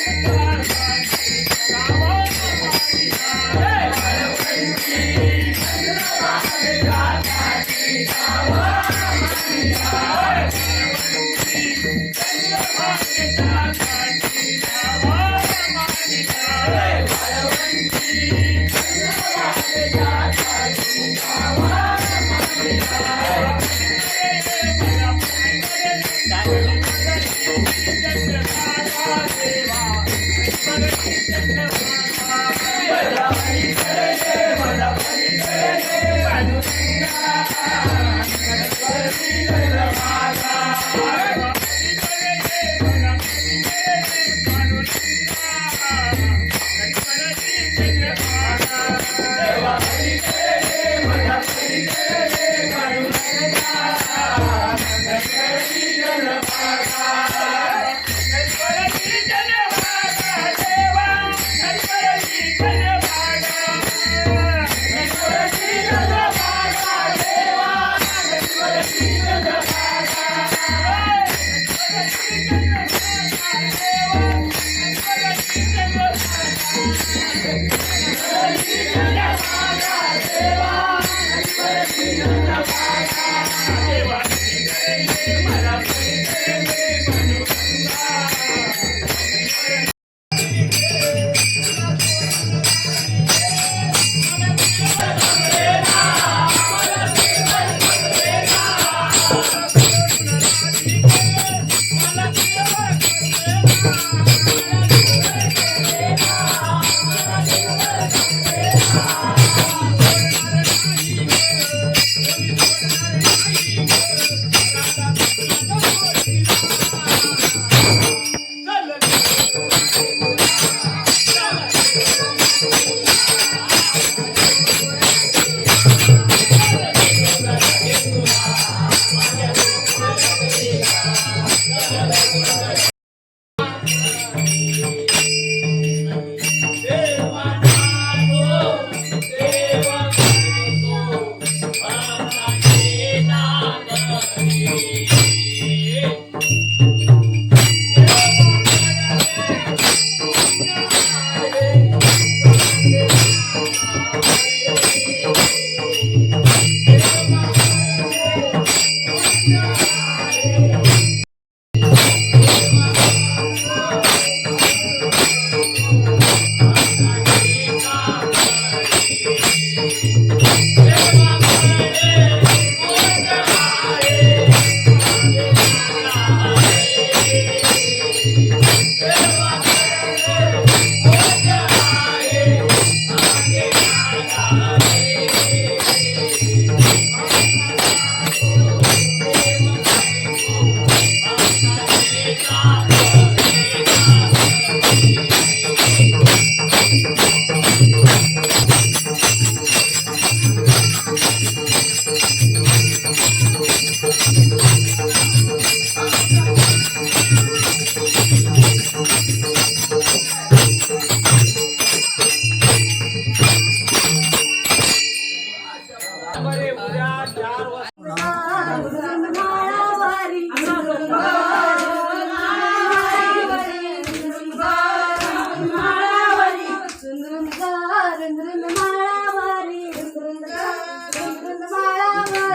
Yeah.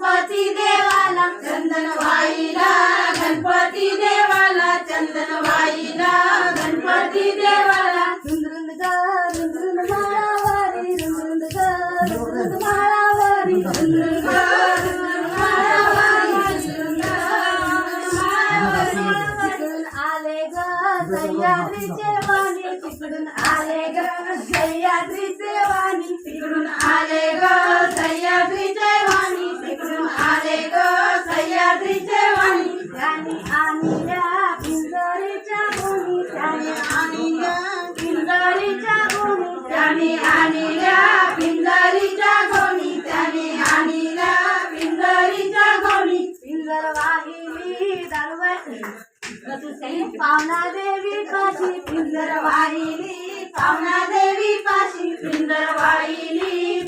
Ganpati देवाला चंदन वाईला गणपती देवाला चंदन वाईला गणपती देवा सेवानी तिकडून आले ग सह्याद्री सेवानी तिकडून आले ग सह्याद्री सेवानी तिकडून आले ग सह्याद्री सेवानी आणि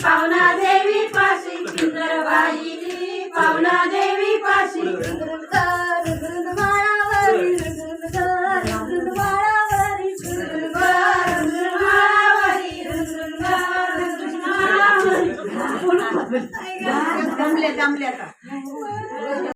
पावना देवी पाशी सुंदरबाई. पावना देवी पाशी रुद्रमाळावरी रुद्रमाळावरी रुद्रमाळावरी जमले जमले आता.